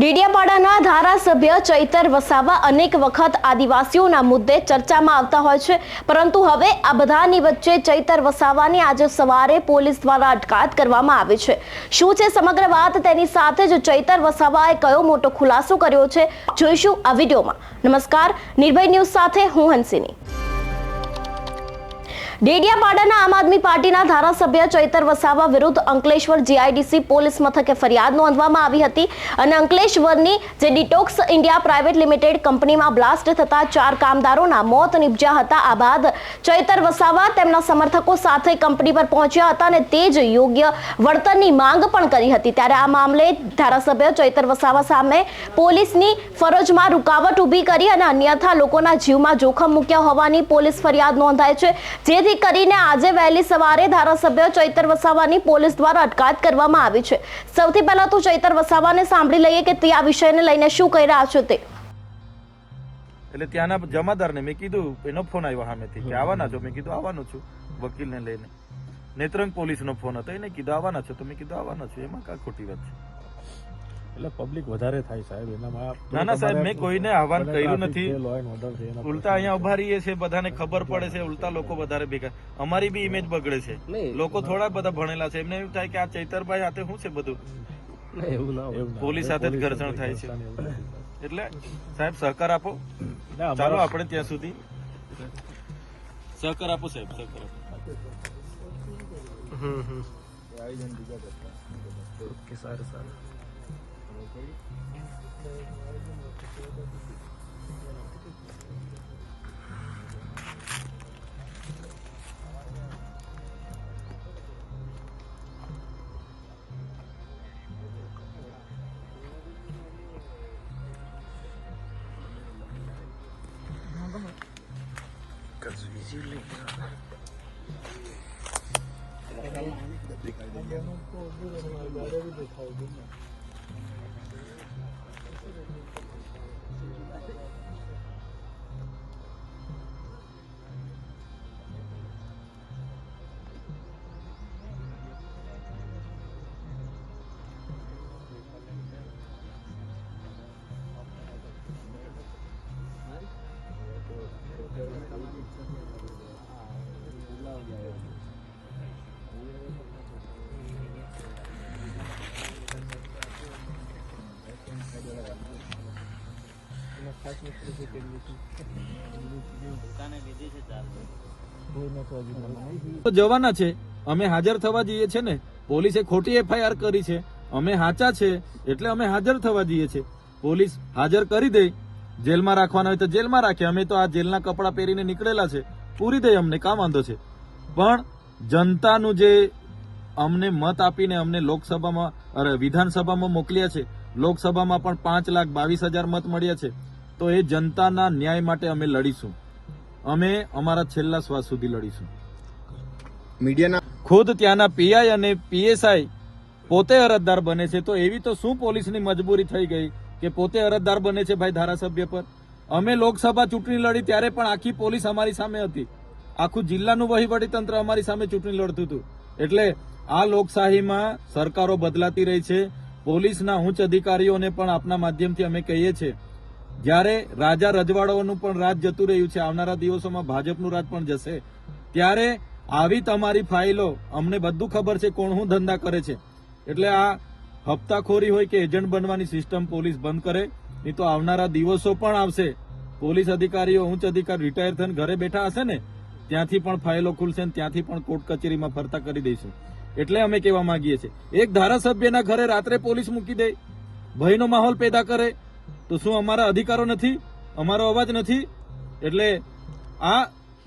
ડેડિયાપાડાના ધારાસભ્ય ચૈતર વસાવા અનેક વખત આદિવાસીઓના મુદ્દે ચર્ચામાં આવતા હોય છે. પરંતુ હવે આ બધાની વચ્ચે ચૈતર વસાવાની આજે સવારે પોલીસ દ્વારા અટકાયત કરવામાં આવી છે. શું છે સમગ્ર વાત? તેની સાથે જ ચૈતર વસાવાએ કયો મોટો ખુલાસો કર્યો છે? જોઈશું આ વિડીયોમાં. નમસ્કાર. નિર્ભય ન્યૂઝ સાથે હું હંસિની. ડેડિયાપાડાના આમ આદમી પાર્ટીના ધારાસભ્ય ચૈતર વસાવા વિરુદ્ધ અંકલેશ્વર જીઆઈડીસી પોલીસ મથકે ફરિયાદ નોંધવામાં આવી હતી અને અંકલેશ્વરની જે ડિટોક્સ ઇન્ડિયા પ્રાઇવેટ લિમિટેડ કંપનીમાં બ્લાસ્ટ થતા ચાર કામદારોના મોત નિપજ્યા હતા. આ બાદ ચૈતર વસાવા તેમના સમર્થકો સાથે કંપની પર પહોંચ્યા હતા અને તે જ યોગ્ય વળતરની માંગ પણ કરી હતી. ત્યારે આ મામલે ધારાસભ્ય ચૈતર વસાવા સામે પોલીસની ફરજમાં રૂકાવટ ઊભી કરી અને અન્યથા લોકોના જીવમાં જોખમ મૂક્યા હોવાની પોલીસ ફરિયાદ નોંધાય છે. જેથી કરીને આજે વહેલી સવારે ધારાસભ્ય ચૈતર વસાવાની પોલીસ દ્વારા અટકાયત કરવામાં આવી છે. સૌથી પહેલા તો ચૈતર વસાવાને સાંભળી લઈએ કે તે આ વિષયને લઈને શું કહી રહ્યા છો તે. એટલે ત્યાંના જમાદારને મેં કીધું એનો ફોન આવ્યો સામેથી કે આવવાના છો? મેં કીધું, આવવાનો છું વકીલને લઈને. નેત્રંગ પોલીસનો ફોન હતો, એને કીધું, આવવાના છો? તો મેં કીધું, આવવાના છું. એમાં કા ખોટી વાત છે. એટલે પબ્લિક વધારે થાય સાહેબ. એનામાં ના, ના, સાહેબ, મેં કોઈને આહવાન કર્યું નથી. ઉલટા અહીંયા ઊભા રહીએ છે બધાને ખબર પડે છે ઉલટા લોકો વધારે ભેગા. અમારી બી ઇમેજ બગડે છે. લોકો થોડા બધા ભણેલા છે. એમને એવું થાય કે આ ચૈતરભાઈ સાથે શું છે બધું? એવું ના પોલીસ સાથે જ ઘર્ષણ થાય છે. એટલે સાહેબ સહકાર આપો. ચાલો આપણે ત્યાં સુધી. સહકાર આપો સાહેબ સહકાર આપો. ઓકે, સારું સારું. cazzo di silletta abbiamo un po' duro ma guarda che dettagli જવાના છે. અમે હાજર થવા જઈએ છે ને? પોલીસે ખોટી એફઆઈઆર કરી છે. અમે હાચા છે, એટલે અમે હાજર થવા જઈએ છે. પોલીસ હાજર કરી દે. જેલમાં રાખવાના હોય તો જેલમાં રાખે. અમે તો આ જેલના કપડાં પહેરીને નીકળેલા છે. પૂરી દે અમને કામ વાંધો છે. પણ જનતાનું જે અમને મત આપીને અમને લોકસભામાં, અરે વિધાનસભામાં મોકલ્યા છે, લોકસભામાં પણ પાંચ લાખ બાવીસ હજાર મત મળ્યા છે. તો એ જનતાના ન્યાય માટે અમે લડીશું. અમે અમારા છેલ્લા શ્વાસ સુધી લડીશું. મીડિયાના ખુદ ત્યાંના પીઆઈ અને પીએસઆઈ પોતે અરજદાર બને છે તો એવી તો શું પોલીસની મજબૂરી થઈ ગઈ કે પોતે અરજદાર બને છે ભાઈ ધારાસભ્ય પર? અમે લોકસભા ચૂંટણી લડી ત્યારે પણ આખી પોલીસ અમારી સામે હતી. આખું જિલ્લાનું વહીવટી તંત્ર અમારી સામે ચૂંટણી લડતું હતું. એટલે આ લોકશાહીમાં સરકારો બદલાતી રહી છે. પોલીસના ઉચ્ચ અધિકારીઓને પણ આપના માધ્યમથી અમે કહીએ છીએ જ્યારે રાજા રજવાડાઓનું પણ રાજ જતું રહ્યું છે, આવનારા દિવસોમાં ભાજપનું રાજ પણ જશે, ત્યારે આવી તમારી ફાઇલો, અમને બધું ખબર છે કોણ હું ધંધા કરે છે. એટલે આ હપ્તાખોરી હોય કે એજન્ટ બનવાની સિસ્ટમ પોલીસ બંધ કરે, નહીં તો આવનારા દિવસો પણ આવશે. પોલીસ અધિકારીઓ, ઉચ્ચ અધિકારી રિટાયર થઈને ઘરે બેઠા હશે ને, ત્યાંથી પણ ફાઇલો ખુલશે ને ત્યાંથી પણ કોર્ટ કચેરીમાં ફરતા કરી દઈશું. એટલે અમે કહેવા માંગીએ છીએ. એક ધારાસભ્યના ઘરે રાત્રે પોલીસ મૂકી દે. ભયનો માહોલ પેદા કરે. તો શું અમારા અધિકારો નથી? અમારો અવાજ નથી? એટલે આ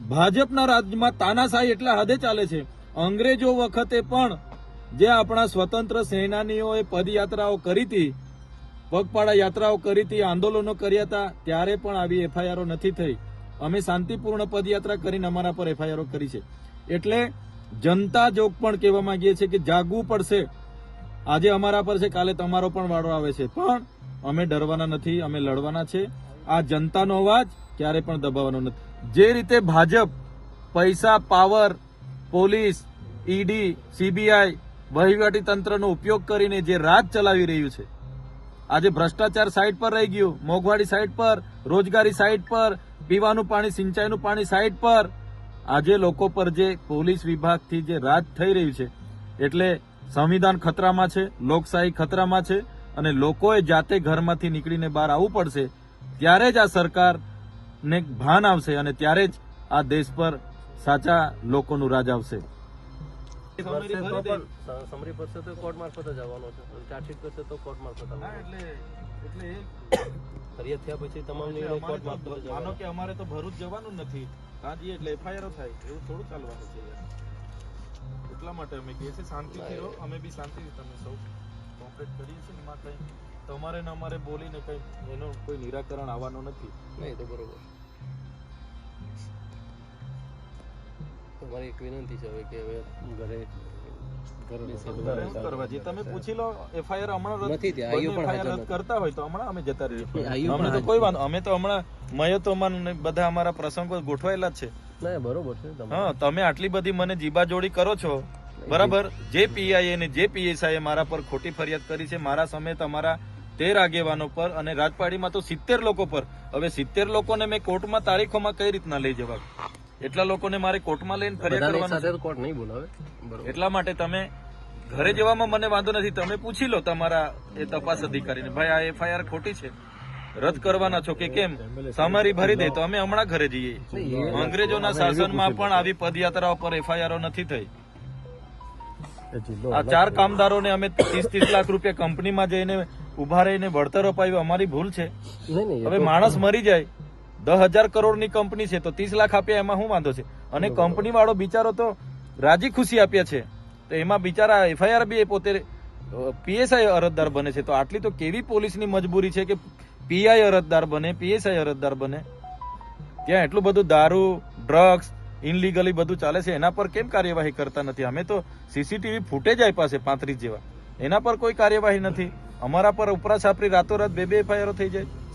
ભાજપના રાજ્યમાં તાનાશાહી એટલા હદે ચાલે છે. અંગ્રેજો વખતે પણ જે આપણા સ્વતંત્ર સેનાનીઓએ પદયાત્રાઓ કરી હતી, પગપાળા યાત્રાઓ કરી હતી, આંદોલનો કર્યા હતા, ત્યારે પણ આવી એફઆઈઆરો નથી થઈ. અમે શાંતિપૂર્ણ પદયાત્રા કરીને અમારા પર એફઆઈઆરો કરી છે. એટલે જનતા જોગ પણ કહેવા માંગીએ છીએ કે જાગવું પડશે. આજે અમારા પર છે, કાલે તમારો પણ વાળો આવે છે. પણ અમે ડરવાના નથી, અમે લડવાના છે. આ જનતાનો અવાજ ક્યારે પણ દબાવવાનો નથી. જે રીતે ભાજપ, પૈસા, પાવર, પોલીસ, ઈડી, સીબીઆઈ, વહીવટી તંત્રનો ઉપયોગ કરીને જે રાજ ચલાવી રહ્યું છે, આજે ભ્રષ્ટાચાર સાઈડ પર રહી ગયું. મોંઘવારી સાઈડ પર, રોજગારી સાઈડ પર, પીવાનું પાણી, સિંચાઈનું પાણી સાઈડ પર. આજે લોકો પર જે પોલીસ વિભાગથી જે રાજ થઈ રહ્યું છે, એટલે સંવિધાન ખતરામાં છે, લોકશાહી ખતરામાં છે. અને લોકોએ જાતે ઘરમાંથી નીકળીને બહાર આવવું પડશે ત્યારે જ આ સરકારને ભાન આવશે અને ત્યારે જ આ દેશ પર સાચા લોકોનું રાજ આવશે. સમરી ભરશે તો કોર્ટ મારફત જ છે. ચાર્જશીટ કરશે તો કોર્ટ મારફત આવવાનો ફરિયાદ થયા પછી તમામ નિર્ણય કોર્ટ મારફત માનો કે અમારે તો ભરૂચ જવાનું નથી. ત્યાં એટલે એફઆઈઆર થાય. એવું થોડું ચાલવાનું છે યાર. એટલા માટે અમે કહીએ છીએ શાંતિથી રહો. અમે બી શાંતિથી તમે સૌ. કોઓપરેટ કરીએ છીએ એમાં કંઈ તમારે ને અમારે બોલીને કંઈ એનો કોઈ નિરાકરણ આવવાનો નથી. નહીં તો બરોબર. તમારી એક વિનંતી છે હવે કે હવે ઘરે તમે પૂછી લો એફઆઈઆર હમણાં રદ- નથી રદ કરતા હોય તો હમણાં અમે જતા રહીએ. આઈઓ તો કોઈ વાંધો અમે તો હમણાં મયતોમાં બધા અમારા પ્રસંગો ગોઠવાયેલા જ છે. બરોબર છે હા તમે આટલી બધી મને જીબાજોડી કરો છો. બરાબર. જે પીઆઈએ ને જે પીએસઆઈએ મારા પર ખોટી ફરિયાદ કરી છે મારા સમેત અમારા તેર આગેવાનો પર અને રાજપાડીમાં તો સિત્તેર લોકો પર. હવે સિત્તેર લોકોને મેં કોર્ટમાં તારીખોમાં કઈ રીતના લઈ જવા એટલા લોકોને મારે કોર્ટમાં લઈને ફરિયાદ કરવાનું કોર્ટ નહીં બોલાવે? એટલા માટે તમે ઘરે જવામાં મને વાંધો નથી. તમે પૂછી લો તમારા એ તપાસ અધિકારીને. ભાઈ આ એફઆઈઆર ખોટી છે. રદ કરવાના છો કે કેમ? સામારી ભરી દે તો અમે હમણાં ઘરે જઈએ. અંગ્રેજોના શાસનમાં પણ આવી પદયાત્રાઓ પર એફઆઈઆરઓ નથી થઈ. આ ચાર કામદારોને અમે ત્રીસ ત્રીસ લાખ રૂપિયા કંપનીમાં જઈને ઊભા રહીને વળતર અપાવ્યું અમારી ભૂલ છે. હવે માણસ મરી જાય દસ હજાર કરોડની કંપની છે તો ત્રીસ લાખ આપ્યા એમાં શું વાંધો છે? અને કંપની વાળો બિચારો તો રાજી ખુશી આપ્યા છે. તો એમાં બિચારા એફઆઈઆર બી એ પોતે પીએસઆઈ અરજદાર બને છે. તો આટલી તો કેવી પોલીસની મજબૂરી છે કે પીઆઈ અરજદાર બને પીએસઆઈ અરજદાર બને? ત્યાં એટલું બધું દારૂ ડ્રગ્સ ઇનલીગલી બધું ચાલે છે, એના પર કેમ કાર્યવાહી કરતા નથી? અમે તો સીસીટીવી ફૂટેજ આપ્યા છે, પાંત્રીસ જેવા. એના પર કોઈ કાર્યવાહી નથી. અમારા પર ઉપરા છાપરી રાતોરાત બે બે એફઆઈઆરો થઈ જાય.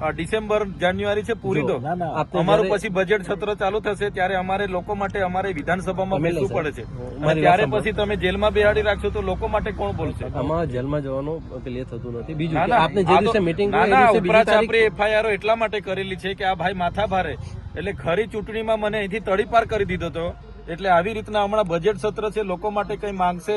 ડિસેમ્બર જાન્યુઆરી છે પૂરી દો અમારું પછી બજેટ સત્ર ચાલુ થશે ત્યારે અમારે લોકો માટે અમારે વિધાનસભામાં બેસવું પડે છે. ત્યારે પછી તમે જેલમાં બેહાડી રાખશો તો લોકો માટે કોણ બોલશે? અમારા જેલમાં જવાનું ક્લિયર થતું નથી. બીજું આપને જે દિવસે મીટિંગ ઉપરાછાપરી એફઆઈઆર એટલા માટે કરેલી છે કે આ ભાઈ માથા ભારે. એટલે ખરી ચૂંટણીમાં મને અહીંથી તડીપાર કરી દીધો હતો એટલે આવી રીતના હમણાં બજેટ સત્ર છે લોકો માટે કઈ માંગશે?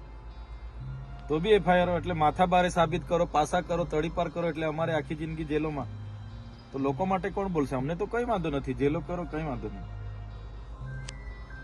તો બી એફઆઈઆર એટલે માથાબારે સાબિત કરો, પાસા કરો, તડીપાર કરો એટલે અમારે આખી જિંદગી જેલોમાં. તો લોકો માટે કોણ બોલશે? અમને તો કઈ વાંધો નથી. જેલો કરો, કઈ વાંધો નહીં.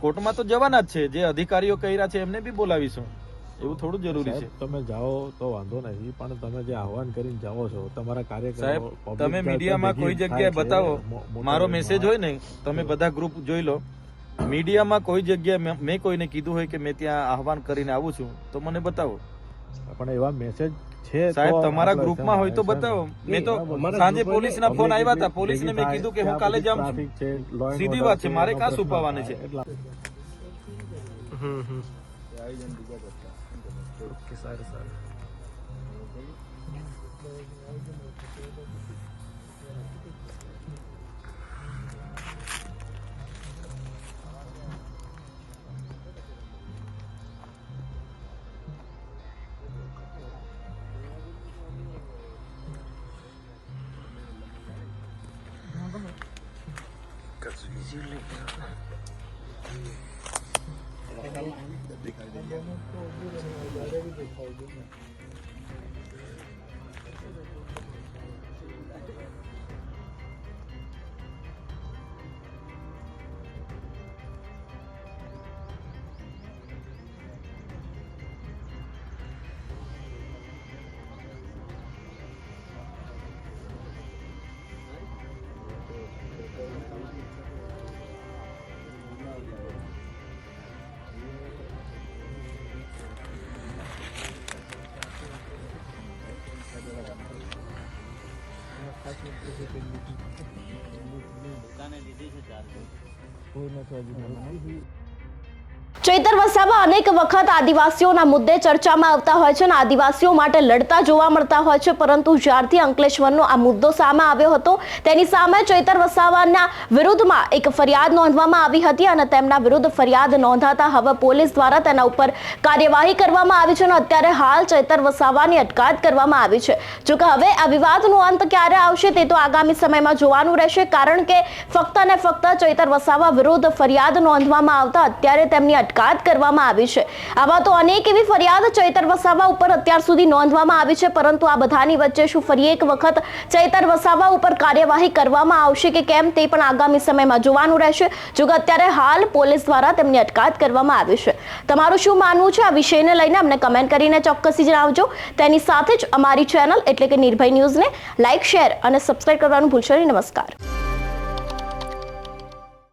કોર્ટમાં તો જવાના જ છે. જે અધિકારીઓ કર્યા છે એમને બી બોલાવીશું. એવું થોડું જરૂરી છે. તમે જાઓ તો વાંધો નથી પણ તમે જે આહવાન કરીને જાઓ છો તમારા કાર્યકરો સાહેબ તમે મીડિયામાં કોઈ જગ્યાએ બતાવો. મારો મેસેજ હોય ને તમે બધા ગ્રુપ જોઈ લો. મીડિયામાં કોઈ જગ્યાએ મેં- કોઈને કીધું હોય કે મેં ત્યાં આહવાન કરીને આવું છું તો મને બતાવો. પણ એવા મેસેજ સાહેબ તમારા ગ્રુપમાં હોય તો બતાવો. મેં તો સાંજે પોલીસ પોલીસના ફોન આવ્યા હતા. પોલીસ પોલીસને મેં કીધું કે હું કાલે જાઉં છું. છે, સીધી વાત છે, મારે કાં સારું છુપાવાની છે? થાય. એટલા- હમ, હમ. ઓકે, સારું, સારું. ચૈતર વસાવા અનેક વખત આદિવાસીઓના મુદ્દે ચર્ચામાં આવતા હોય છે અને આદિવાસીઓ માટે લડતા જોવા મળતા હોય છે, પરંતુ જ્યારથી અંકલેશ્વરનો આ મુદ્દો સામે આવ્યો હતો, તેની સામે ચૈતર વસાવાના વિરુદ્ધમાં એક ફરિયાદ નોંધવામાં આવી હતી અને તેમના વિરુદ્ધ ફરિયાદ નોંધાતા હવે પોલીસ દ્વારા તેના ઉપર કાર્યવાહી કરવામાં આવી છે અને અત્યારે હાલ ચૈતર વસાવાની અટકાયત કરવામાં આવી છે. જોકે હવે આ વિવાદનો અંત ક્યારે આવશે તે તો આગામી સમયમાં જોવાનું રહેશે, કારણ કે ફક્ત અને ફક્ત ચૈતર વસાવા વિરુદ્ધ ફરિયાદ નોંધવામાં આવતા અત્યારે તેમની અટકાયત કરવામાં આવી છે. આવા તો અનેક એવી ફરિયાદ ચૈતર વસાવા ઉપર અત્યાર સુધી નોંધવામાં આવી છે, પરંતુ આ બધાની વચ્ચે શું ફરી એક વખત ચૈતર વસાવા ઉપર કાર્યવાહી કરવામાં આવશે કે કેમ તે પણ આગામી સમયમાં જોવાનું રહેશે. જો કે અત્યારે હાલ પોલીસ દ્વારા તેમની અટકાયત કરવામાં આવી છે. તમારું શું માનવું છે આ વિષયને લઈને? અમને કમેન્ટ કરીને ચોક્કસથી જણાવજો. તેની સાથે જ અમારી ચેનલ એટલે કે નિર્ભય ન્યૂઝને લાઇક શેર અને સબસ્ક્રાઇબ કરવાનું ભૂલશો નહીં. નમસ્કાર.